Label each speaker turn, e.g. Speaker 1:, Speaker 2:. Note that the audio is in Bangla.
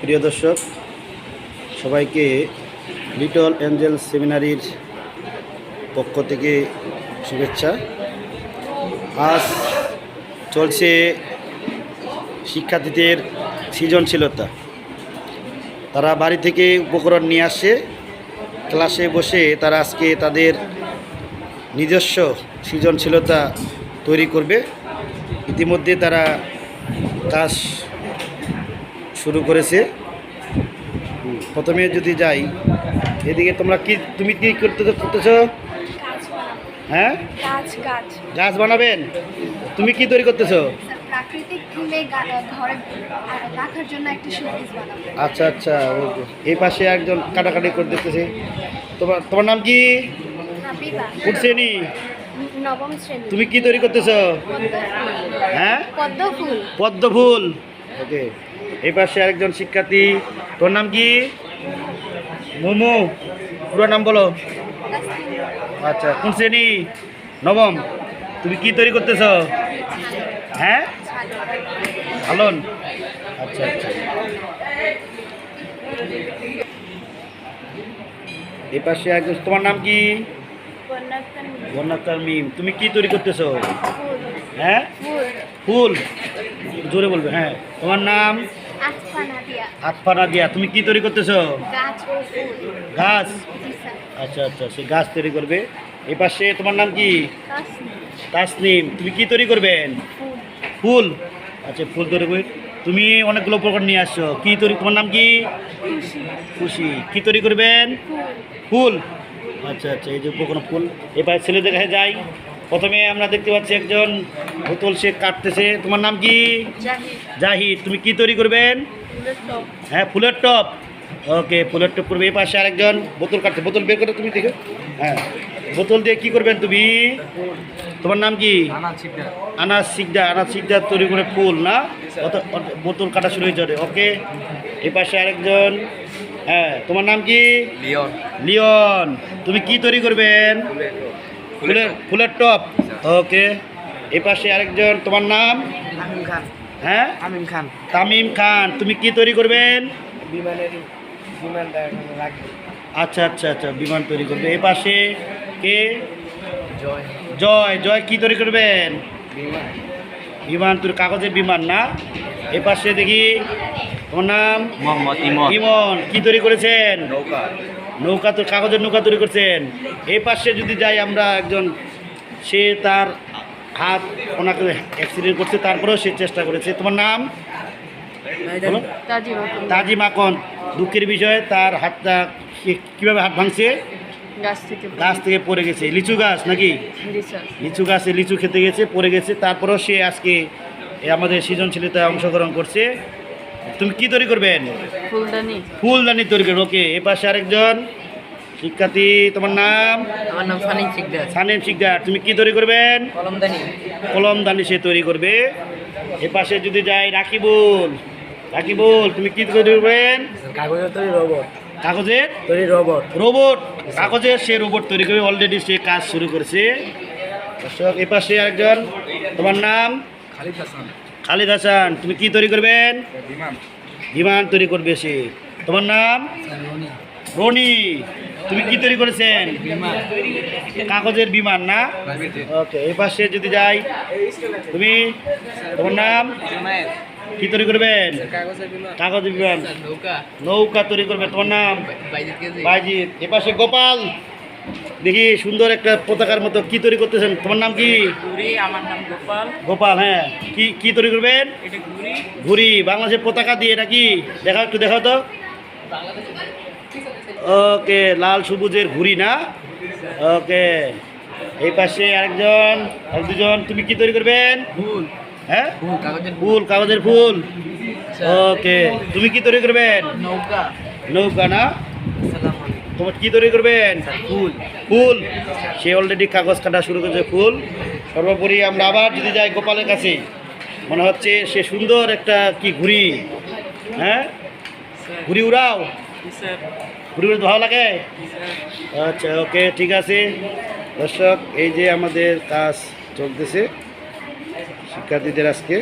Speaker 1: প্রিয় দর্শক, সবাইকে লিটল অ্যাঞ্জেল সেমিনারির পক্ষ থেকে শুভেচ্ছা। আজ চলছে শিক্ষার্থীদের সৃজনশীলতা। তারা বাড়ি থেকে উপকরণ নিয়ে আসে, ক্লাসে বসে তারা আজকে তাদের নিজস্ব সৃজনশীলতা তৈরি করবে। ইতিমধ্যে তারা কাজ শুরু করেছে। প্রথমে যদি যাই এদিকে তোমরা কি তুমি কি করতে করতেছো? হ্যাঁ?
Speaker 2: গাছ
Speaker 1: বানাবেন? তুমি কি তৈরি করতেছো? আচ্ছা আচ্ছা ওকে। এই পাশে একজন কাটাকাটি করে দেখতেছে তোমার তোমার নাম কি? কোন শ্রেণি? তুমি কি তৈরি করতেছো? হ্যাঁ?
Speaker 2: পদ্ম ফুল
Speaker 1: পদ্ম ফুল ওকে। এই পাশে আরেকজন শিক্ষার্থী। তোর নাম কি? মোমো। পুরো নাম বলো। আচ্ছা কোন শ্রেণি? নবম। তুমি কি তৈরি করতেছ? হ্যাঁ? ভালন আচ্ছা আচ্ছা। এই পাশে একজন তোমার নাম কি? বন্যাক্তার মিম। তুমি কি তৈরি করতেছ? হ্যাঁ? ফুল। জোরে বলবে হ্যাঁ। তোমার নাম?
Speaker 2: আফফা নাদিয়া।
Speaker 1: তুমি কি তৈরি করতেছ?
Speaker 2: গাছ
Speaker 1: আচ্ছা আচ্ছা সে গাছ তৈরি করবে। এই পাশে তোমার নাম কি?
Speaker 2: তাসনিম,
Speaker 1: তুমি কি তৈরি করবেন
Speaker 2: ফুল।
Speaker 1: আচ্ছা ফুল তৈরি করবে। তুমি অনেকগুলো প্রকার নিয়ে আসছো। কি তৈরি তোমার নাম কি?
Speaker 2: খুশি।
Speaker 1: কি তৈরি করবেন?
Speaker 2: ফুল।
Speaker 1: আচ্ছা আচ্ছা এই যে কোনো ফুল। এবার ছেলেদের কাছে যাই। প্রথমে আমরা দেখতে পাচ্ছি একজন বোতল সে কাটতেছে। তোমার নাম কি?
Speaker 2: জাহিদ।
Speaker 1: জাহিদ তুমি কি তৈরি করবেন? হ্যাঁ ফুলের টপ ওকে ফুলের টপ করবে। এই পাশে আরেকজন বোতল কাটছে। বোতল বের করে তুমি দেখো। হ্যাঁ বোতল দিয়ে কি করবেন তুমি? তোমার নাম কি? আনাজ শিকদা আনাজ শিকদা তৈরি করে ফুল না? বোতল কাটা শুরু হয়েছে ওকে এই পাশে আরেকজন। হ্যাঁ তোমার নাম কি?
Speaker 3: লিওন।
Speaker 1: লিওন। তুমি কি তৈরি করবেন? ফুলের ফুলের টপ। ওকে এই পাশে আরেকজন তোমার নাম?
Speaker 3: খান।
Speaker 1: হ্যাঁ?
Speaker 3: তামিম খান।
Speaker 1: তামিম খান তুমি কি তৈরি করবেন?
Speaker 3: বিমানের বিমানটা রাখবে।
Speaker 1: আচ্ছা আচ্ছা আচ্ছা বিমান তৈরি করবে। এই পাশে কে?
Speaker 3: জয়।
Speaker 1: জয় জয় কি তৈরি করবেন?
Speaker 3: বিমান।
Speaker 1: বিমান তৈরি কাগজের বিমান না? এই পাশে দেখি তোমার নাম?
Speaker 3: মোহাম্মদ ইমন।
Speaker 1: ইমন কি তৈরি করেছেন?
Speaker 3: নৌকা।
Speaker 1: নৌকা তো কাগজের নৌকা তৈরি করছেন। এই পাশে যদি যাই আমরা একজন সে তার হাত ওনাকে অ্যাক্সিডেন্ট করছে তারপরেও সে চেষ্টা করেছে। তোমার নাম? তাজি মাখন দুঃখের বিষয় তার হাতটা কীভাবে হাত ভাঙছে?
Speaker 2: গাছ থেকে
Speaker 1: পড়ে গেছে লিচু গাছ নাকি? লিচু গাছে লিচু খেতে গেছে পড়ে গেছে। তারপরেও সে আজকে আমাদের সৃজনশীলতায় অংশগ্রহণ করছে। তুমি কি তৈরি করবেন?
Speaker 2: ফুলদানি।
Speaker 1: ফুলদানি তৈরি করবেন ওকে। এ পাশে আরেকজন। শিক্ষার্থী তোমার নাম?
Speaker 3: আমার নাম ফানিক শিকদার।
Speaker 1: সানিম শিকদার তুমি কি তৈরি করবেন?
Speaker 3: কলমদানি।
Speaker 1: কলমদানি সে তৈরি করবে। এ পাশে যদি যাই রাকিবুল। রাকিবুল তুমি কি তৈরি করবেন?
Speaker 3: কাগজের তৈরি রোবট
Speaker 1: কাগজের?
Speaker 3: তৈরি রোবট
Speaker 1: রোবট। কাগজের সে রোবট তৈরি করে অলরেডি সে কাজ শুরু করেছে। দর্শক এ পাশে একজন তোমার নাম?
Speaker 3: খালিদ হাসান।
Speaker 1: খালিদ হাসান তুমি কি তৈরি করবেন?
Speaker 3: বিমান
Speaker 1: বিমান তৈরি করবে সে। তোমার নাম? রনি। তুমি কি তৈরি করেছেন? কাগজের বিমান না? ওকে এই পাশে যদি যাই তুমি? তোমার নাম? কি তৈরি করবেন?
Speaker 3: কাগজের বিমান। নৌকা।
Speaker 1: নৌকা তৈরি করবে তোমার নাম?
Speaker 3: বাইজিৎ।
Speaker 1: এ পাশে গোপাল। দেখি সুন্দর একটা পতাকার মতো কি তৈরি করতেছেন? তোমার নাম কি?
Speaker 3: আমার নাম গোপাল।
Speaker 1: গোপাল হ্যাঁ। কি কি তৈরি করবেন?
Speaker 3: এটা ঘুরি
Speaker 1: বাংলাদেশের পতাকা দিয়ে নাকি দেখা একটু দেখাও তো। ওকে লাল সবুজের ঘুরি না? ওকে এই পাশে আরেকজন আর দুজন তুমি কি তৈরি করবেন?
Speaker 3: ফুল।
Speaker 1: হ্যাঁ?
Speaker 3: ফুল কাগজের
Speaker 1: ফুল। ওকে তুমি কি তৈরি করবেন?
Speaker 3: নৌকা।
Speaker 1: নৌকা না? তোমার কি তৈরি করবেন?
Speaker 3: ফুল।
Speaker 1: ফুল। সে অলরেডি কাগজ কাটা শুরু করেছে ফুল। সর্বোপরি আমরা আবার যদি যাই গোপালের কাছে মনে হচ্ছে সে সুন্দর একটা কি ঘুড়ি। হ্যাঁ? ঘুড়ি উড়াও। ঘুড়ি উড়তে ভালো লাগে? আচ্ছা ওকে ঠিক আছে। দর্শক এই যে আমাদের কাজ চলতেছে শিক্ষার্থীদের আজকে।